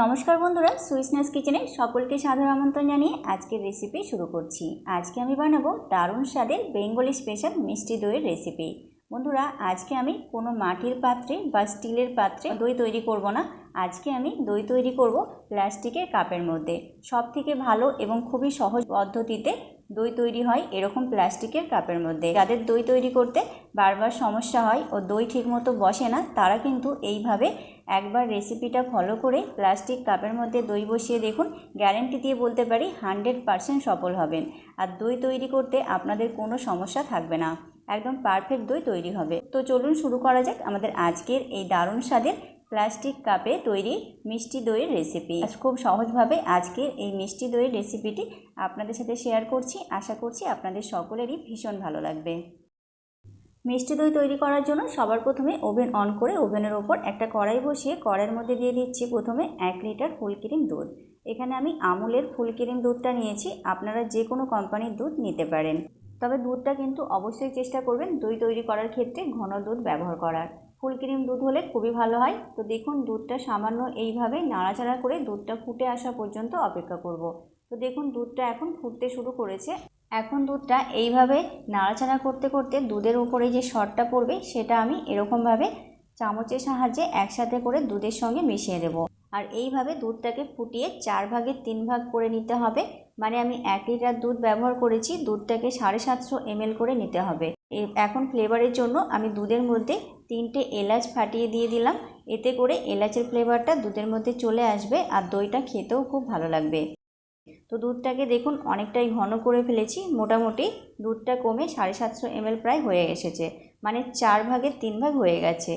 নমস্কার বন্ধুরা সুইসনেস কিচেনে সকলকে সাধারণ আমন্ত্রণ জানিয়ে আজকের রেসিপি শুরু করছি। আজকে আমি বানাবো দারুণ স্বাদের বেঙ্গলি স্পেশাল মিষ্টি দইয়ের রেসিপি বন্ধুরা, আজকে আমি কোনো মাটির পাত্রে বা স্টিলের পাত্রে দই তৈরি করব না। আজকে আমি দই তৈরি করব প্লাস্টিকের কাপের মধ্যে। সব থেকে ভালো এবং খুবই সহজ পদ্ধতিতে দই তৈরি হয় এরকম প্লাস্টিকের কাপের মধ্যে। যাদের দই তৈরি করতে বারবার সমস্যা হয় ও দই ঠিকমতো বসে না, তারা কিন্তু এইভাবে একবার রেসিপিটা ফলো করে প্লাস্টিক কাপের মধ্যে দই বসিয়ে দেখুন গ্যারেন্টি দিয়ে বলতে পারি হানড্রেড পারসেন্ট সফল হবেন। আর দই তৈরি করতে আপনাদের কোনো সমস্যা থাকবে না। একদম পারফেক্ট দই তৈরি হবে। তো চলুন শুরু করা যাক আমাদের আজকের এই দারুণ স্বাদের প্লাস্টিক কাপে তৈরি মিষ্টি দইয়ের রেসিপি খুব সহজভাবে আজকের এই মিষ্টি দইয়ের রেসিপিটি আপনাদের সাথে শেয়ার করছি। আশা করছি আপনাদের সকলেরই ভীষণ ভালো লাগবে। মিষ্টি দই তৈরি করার জন্য সবার প্রথমে ওভেন অন করে ওভেনের ওপর একটা কড়াই বসিয়ে কড়াইয়ের মধ্যে দিয়ে দিচ্ছি প্রথমে এক লিটার ফুল ক্রিম দুধ। এখানে আমি আমুলের ফুল ক্রিম দুধটা নিয়েছি। আপনারা যে কোনো কোম্পানির দুধ নিতে পারেন। তবে দুধটা কিন্তু অবশ্যই চেষ্টা করবেন দই তৈরি করার ক্ষেত্রে ঘন দুধ ব্যবহার করার। ফুল ক্রিম দুধ হলে খুবই ভালো হয়। তো দেখুন, দুধটা সামান্য এইভাবে নাড়াচাড়া করে দুধটা ফুটে আসা পর্যন্ত অপেক্ষা করব। তো দেখুন, দুধটা এখন ফুটতে শুরু করেছে। এখন দুধটা এইভাবে নাড়াচাড়া করতে করতে দুধের উপরে যে সরটা পড়বে, সেটা আমি এরকমভাবে চামচের সাহায্যে একসাথে করে দুধের সঙ্গে মিশিয়ে দেব। আর এইভাবে দুধটাকে ফুটিয়ে চার ভাগের তিন ভাগ করে নিতে হবে। মানে আমি এক লিটার দুধ ব্যবহার করেছি, দুধটাকে সাড়ে সাতশো এমএল করে নিতে হবে। এখন ফ্লেভারের জন্য আমি দুধের মধ্যে তিনটে এলাচ ফাটিয়ে দিয়ে দিলাম। এতে করে এলাচের ফ্লেভারটা দুধের মধ্যে চলে আসবে আর দইটা খেতেও খুব ভালো লাগবে। তো দুধটাকে দেখুন অনেকটাই ঘন করে ফেলেছি, মোটামুটি দুধটা কমে সাড়ে সাতশো এমএল প্রায় হয়ে এসেছে মানে চার ভাগের তিন ভাগ হয়ে গেছে।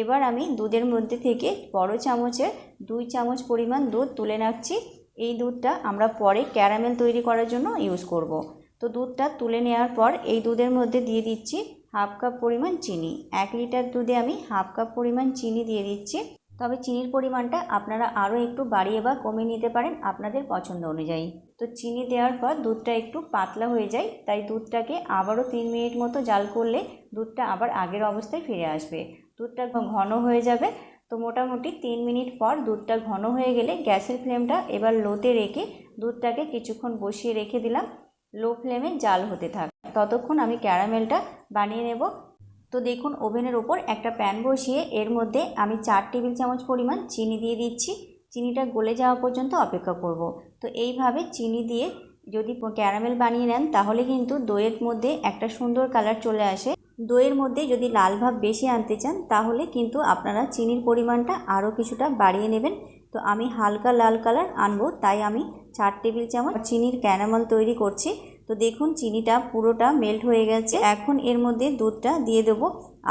এবার আমি দুধের মধ্যে থেকে বড় চামচের দুই চামচ পরিমাণ দুধ তুলে রাখছি। এই দুধটা আমরা পরে ক্যারামেল তৈরি করার জন্য ইউজ করব। তো দুধটা তুলে নেওয়ার পর এই দুধের মধ্যে দিয়ে দিচ্ছি হাফ কাপ পরিমাণ চিনি। এক লিটার দুধে আমি হাফ কাপ পরিমাণ চিনি দিয়ে দিচ্ছি। তবে চিনির পরিমাণটা আপনারা আরও একটু বাড়িয়ে বা কমিয়ে নিতে পারেন আপনাদের পছন্দ অনুযায়ী। তো চিনি দেওয়ার পর দুধটা একটু পাতলা হয়ে যায়, তাই দুধটাকে আবারও তিন মিনিট মতো জাল করলে দুধটা আবার আগের অবস্থায় ফিরে আসবে। দুধটা ঘন হয়ে যাবে তো মোটামুটি তিন মিনিট পর দুধটা ঘন হয়ে গেলে গ্যাসের ফ্লেমটা এবার লোতে রেখে দুধটাকে কিছুক্ষণ বসিয়ে রেখে দিলাম। লো ফ্লেমে জাল হতে থাক। ততক্ষণ আমি ক্যারামেলটা বানিয়ে নেব। তো দেখুন, ওভেনের ওপর একটা প্যান বসিয়ে এর মধ্যে আমি চার টেবিল চামচ পরিমাণ চিনি দিয়ে দিচ্ছি। চিনিটা গলে যাওয়া পর্যন্ত অপেক্ষা করব। তো এইভাবে চিনি দিয়ে যদি ক্যারামেল বানিয়ে নেন, তাহলে কিন্তু দইয়ের মধ্যে একটা সুন্দর কালার চলে আসে। দইয়ের মধ্যে যদি লাল ভাব বেশি আনতে চান, তাহলে কিন্তু আপনারা চিনির পরিমাণটা আরও কিছুটা বাড়িয়ে নেবেন। তো আমি হালকা লাল কালার আনব, তাই আমি চার টেবিল চামচ চিনির ক্যারামেল তৈরি করছি। তো দেখুন, চিনিটা পুরোটা মেল্ট হয়ে গেছে। এখন এর মধ্যে দুধটা দিয়ে দেবো।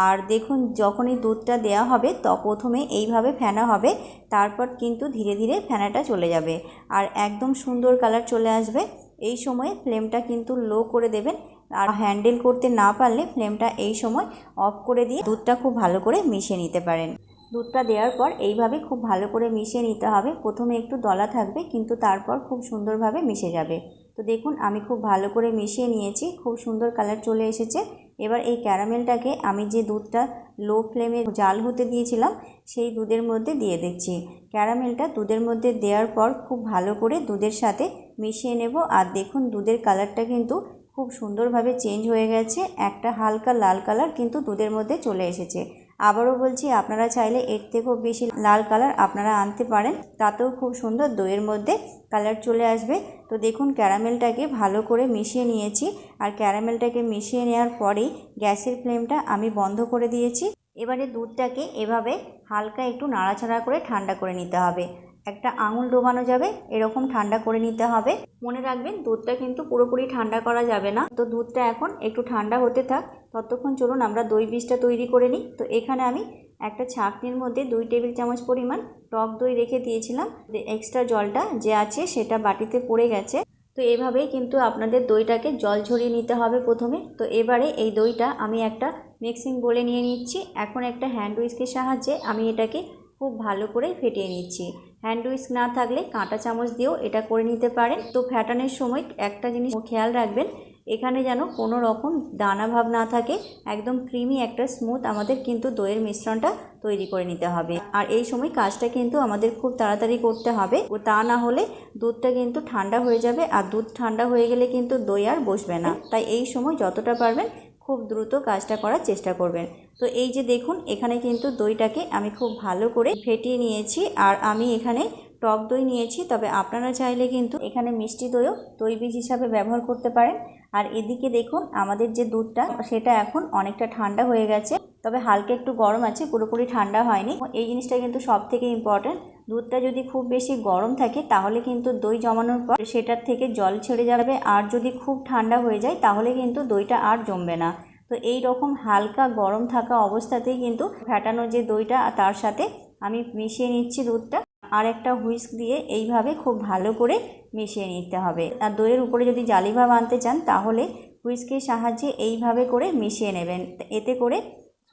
আর দেখুন, যখনই দুধটা দেওয়া হবে, তো প্রথমে এইভাবে ফেনা হবে, তারপর কিন্তু ধীরে ধীরে ফেনাটা চলে যাবে। আর একদম সুন্দর কালার চলে আসবে। এই সময়ে ফ্লেমটা কিন্তু লো করে দেবেন। আর হ্যান্ডেল করতে না পারলে ফ্লেমটা এই সময় অফ করে দিয়ে দুধটা খুব ভালো করে মিশিয়ে নিতে পারেন। দুধটা দেওয়ার পর এইভাবে খুব ভালো করে মিশিয়ে নিতে হবে। প্রথমে একটু দলা থাকবে, কিন্তু তারপর খুব সুন্দরভাবে মিশে যাবে। তো দেখুন, আমি খুব ভালো করে মিশিয়ে নিয়েছি, খুব সুন্দর কালার চলে এসেছে। এবার এই ক্যারামেলটাকে আমি যে দুধটা লো ফ্লেমে জাল হতে দিয়েছিলাম, সেই দুধের মধ্যে দিয়ে দিচ্ছি। ক্যারামেলটা দুধের মধ্যে দেওয়ার পর খুব ভালো করে দুধের সাথে মিশিয়ে নেব। আর দেখুন, দুধের কালারটা কিন্তু খুব সুন্দরভাবে চেঞ্জ হয়ে গেছে। একটা হালকা লাল কালার কিন্তু দুধের মধ্যে চলে এসেছে। আবারও বলছি, আপনারা চাইলে এর থেকেও বেশি লাল কালার আপনারা আনতে পারেন। তাতেও খুব সুন্দর দইয়ের মধ্যে কালার চলে আসবে। তো দেখুন, ক্যারামেলটাকে ভালো করে মিশিয়ে নিয়েছি। আর ক্যারামেলটাকে মিশিয়ে নেওয়ার পরেই গ্যাসের ফ্লেমটা আমি বন্ধ করে দিয়েছি। এবারে দুধটাকে এভাবে হালকা একটু নাড়াচাড়া করে ঠান্ডা করে নিতে হবে। একটা আঙুল ডোবানো যাবে, এরকম ঠান্ডা করে নিতে হবে। মনে রাখবেন, দুধটা কিন্তু পুরোপুরি ঠান্ডা করা যাবে না। তো দুধটা এখন একটু ঠান্ডা হতে থাক। ততক্ষণ চলুন আমরা দই বীজটা তৈরি করে নিই। তো এখানে আমি একটা ছাঁকনির মধ্যে দুই টেবিল চামচ পরিমাণ টক দই রেখে দিয়েছিলাম। এক্সট্রা জলটা যে আছে সেটা বাটিতে পড়ে গেছে। তো এভাবেই কিন্তু আপনাদের দইটাকে জল ঝরিয়ে নিতে হবে প্রথমে। তো এবারে এই দইটা আমি একটা মিক্সিং বলে নিয়ে নিচ্ছি। এখন একটা হ্যান্ড উইস্কের সাহায্যে আমি এটাকে খুব ভালো করে ফেটিয়ে নিচ্ছি। হ্যান্ড উইস্ক না থাকলে কাঁটা চামচ দিয়েও এটা করে নিতে পারেন। তো ফ্যাটানোর সময় একটা জিনিস খেয়াল রাখবেন, এখানে যেন কোনো রকম দানা ভাব না থাকে, একদম ক্রিমি একটা স্মুথ আমাদের কিন্তু দইয়ের মিশ্রণটা তৈরি করে নিতে হবে। আর এই সময় কাজটা কিন্তু আমাদের খুব তাড়াতাড়ি করতে হবে। ও তা না হলে দুধটা কিন্তু ঠান্ডা হয়ে যাবে, আর দুধ ঠান্ডা হয়ে গেলে কিন্তু দই আর বসবে না। তাই এই সময় যতটা পারবেন খুব দ্রুত কাজটা করার চেষ্টা করবেন। তো এই যে দেখুন, এখানে কিন্তু দইটাকে আমি খুব ভালো করে ফেটিয়ে নিয়েছি আর আমি এখানে টক দই নিয়েছি। তবে আপনারা চাইলে কিন্তু এখানে মিষ্টি দইও দই বীজ হিসাবে ব্যবহার করতে পারেন। আর এদিকে দেখুন, আমাদের যে দুধটা, সেটা এখন অনেকটা ঠান্ডা হয়ে গেছে। তবে হালকা একটু গরম আছে, পুরোপুরি ঠান্ডা হয়নি। এই জিনিসটা কিন্তু সব থেকে ইম্পর্ট্যান্ট দুধটা যদি খুব বেশি গরম থাকে, তাহলে কিন্তু দই জমানোর পর সেটার থেকে জল ছেড়ে যাবে। আর যদি খুব ঠান্ডা হয়ে যায়, তাহলে কিন্তু দইটা আর জমবে না। তো এই রকম হালকা গরম থাকা অবস্থাতেই কিন্তু ফ্যাটানো যে দইটা, তার সাথে আমি মিশিয়ে নিচ্ছি দুধটা। আর একটা হুইস্ক দিয়ে এইভাবে খুব ভালো করে মিশিয়ে নিতে হবে। আর দইয়ের উপরে যদি জালিভাব আনতে চান, তাহলে হুইস্কের সাহায্যে এইভাবে করে মিশিয়ে নেবেন। এতে করে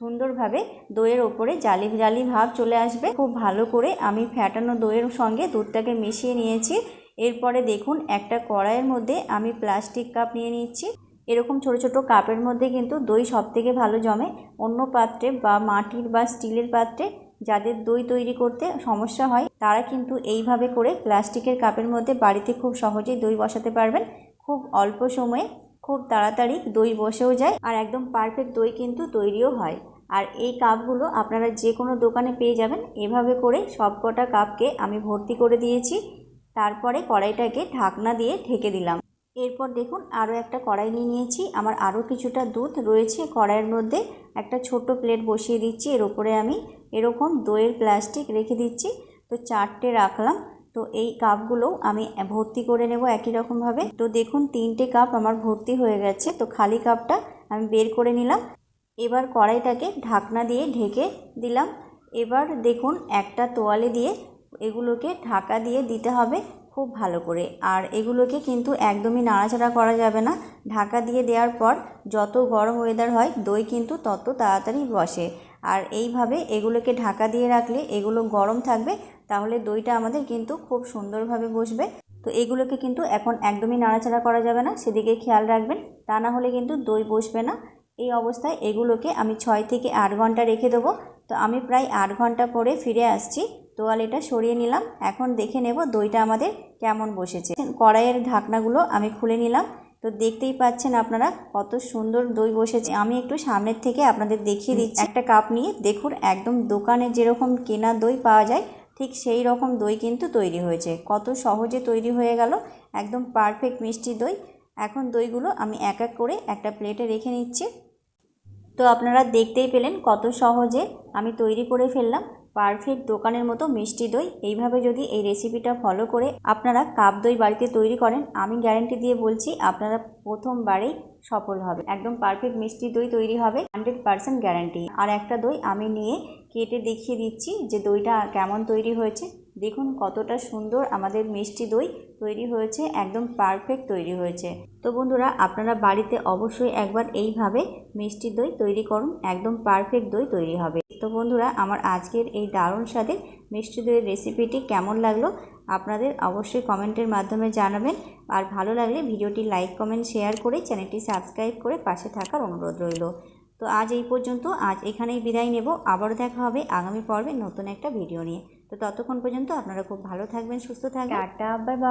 সুন্দরভাবে দইয়ের ওপরে জালি জালি ভাব চলে আসবে। খুব ভালো করে আমি ফ্যাটানো দইয়ের সঙ্গে দুধটাকে মিশিয়ে নিয়েছি। এরপরে দেখুন, একটা কড়াইয়ের মধ্যে আমি প্লাস্টিক কাপ নিয়ে নিচ্ছি। এরকম ছোট ছোট কাপের মধ্যে কিন্তু দই সব থেকে ভালো জমে। অন্য পাত্রে বা মাটির বা স্টিলের পাত্রে যাদের দই তৈরি করতে সমস্যা হয়, তারা কিন্তু এইভাবে করে প্লাস্টিকের কাপের মধ্যে বাড়িতে খুব সহজেই দই বসাতে পারবেন। খুব অল্প সময়ে খুব তাড়াতাড়ি দই বসেও যায় আর একদম পারফেক্ট দই কিন্তু তৈরিও হয়। আর এই কাপগুলো আপনারা যে কোনো দোকানে পেয়ে যাবেন। এভাবে করে সব কটা কাপকে আমি ভর্তি করে দিয়েছি। তারপরে কড়াইটাকে ঢাকনা দিয়ে ঢেকে দিলাম। এরপর দেখুন, আরও একটা কড়াই নিয়ে নিয়েছি। আমার আরও কিছুটা দুধ রয়েছে কড়াইয়ের মধ্যে। একটা ছোট প্লেট বসিয়ে দিচ্ছি। এর উপরে আমি এরকম দইয়ের প্লাস্টিক রেখে দিচ্ছি। তো চারটে রাখলাম। তো এই কাপগুলোও আমি ভর্তি করে নেব একই রকমভাবে। তো দেখুন, তিনটে কাপ আমার ভর্তি হয়ে গেছে। তো খালি কাপটা আমি বের করে নিলাম। এবার কড়াইটাকে ঢাকনা দিয়ে ঢেকে দিলাম। এবার দেখুন, একটা তোয়ালে দিয়ে এগুলোকে ঢাকা দিয়ে দিতে হবে খুব ভালো করে। আর এগুলোকে কিন্তু একদমই নাড়াচাড়া করা যাবে না। ঢাকা দিয়ে দেওয়ার পর যত গরম ওয়েদার হয়, দই কিন্তু তত তাড়াতাড়ি বসে। আর এইভাবে এগুলোকে ঢাকা দিয়ে রাখলে এগুলো গরম থাকবে, তাহলে দইটা আমাদের কিন্তু খুব সুন্দরভাবে বসবে। তো এগুলোকে কিন্তু এখন একদমই নাড়াচাড়া করা যাবে না, সেদিকে খেয়াল রাখবেন। তা না হলে কিন্তু দই বসবে না। এই অবস্থায় এগুলোকে আমি ছয় থেকে আট ঘণ্টা রেখে দেবো। তো আমি প্রায় আট ঘণ্টা পরে ফিরে আসছি। তোয়ালেটা সরিয়ে নিলাম। এখন দেখে নেব দইটা আমাদের কেমন বসেছে। কড়াইয়ের ঢাকনাগুলো আমি খুলে নিলাম। তো দেখতেই পাচ্ছেন আপনারা কত সুন্দর দই বসেছে। আমি একটু সামনের থেকে আপনাদের দেখিয়ে দিচ্ছি। একটা কাপ নিয়ে দেখুন একদম দোকানে যেরকম কেনা দই পাওয়া যায় ঠিক সেই রকম দই কিন্তু তৈরি হয়েছে। কত সহজে তৈরি হয়ে গেল। একদম পারফেক্ট মিষ্টি দই। এখন দইগুলো আমি এক এক করে একটা প্লেটে রেখে নিচ্ছি। তো আপনারা দেখতেই পেলেন কত সহজে আমি তৈরি করে ফেললাম পারফেক্ট দোকানের মতো মিষ্টি দই। এইভাবে যদি এই রেসিপিটা ফলো করে আপনারা কাপ দই বাড়িতে তৈরি করেন, আমি গ্যারেন্টি দিয়ে বলছি আপনারা প্রথমবারেই সফল হবে। একদম পারফেক্ট মিষ্টি দই তৈরি হবে, হান্ড্রেড পারসেন্ট গ্যারান্টি। আর একটা দই আমি নিয়ে কেটে দেখিয়ে দিচ্ছি যে দইটা কেমন তৈরি হয়েছে। দেখুন কতটা সুন্দর আমাদের মিষ্টি দই তৈরি হয়েছে, একদম পারফেক্ট তৈরি হয়েছে। তো বন্ধুরা, আপনারা বাড়িতে অবশ্যই একবার এইভাবে মিষ্টি দই তৈরি করুন, একদম পারফেক্ট দই তৈরি হবে। তো বন্ধুরা, আমার আজকের এই দারুণ স্বাদে মিষ্টি দইয়ের রেসিপিটি কেমন লাগল আপনাদের অবশ্যই কমেন্টের মাধ্যমে জানাবেন। আর ভালো লাগলে ভিডিওটি লাইক কমেন্ট শেয়ার করে চ্যানেলটি সাবস্ক্রাইব করে পাশে থাকার অনুরোধ রইল। তো আজ এই পর্যন্ত, আজ এখানেই বিদায় নেব। আবার দেখা হবে আগামী পর্বে নতুন একটা ভিডিও নিয়ে। তো ততক্ষণ পর্যন্ত আপনারা খুব ভালো থাকবেন সুস্থ থাকবেন। Tata bye bye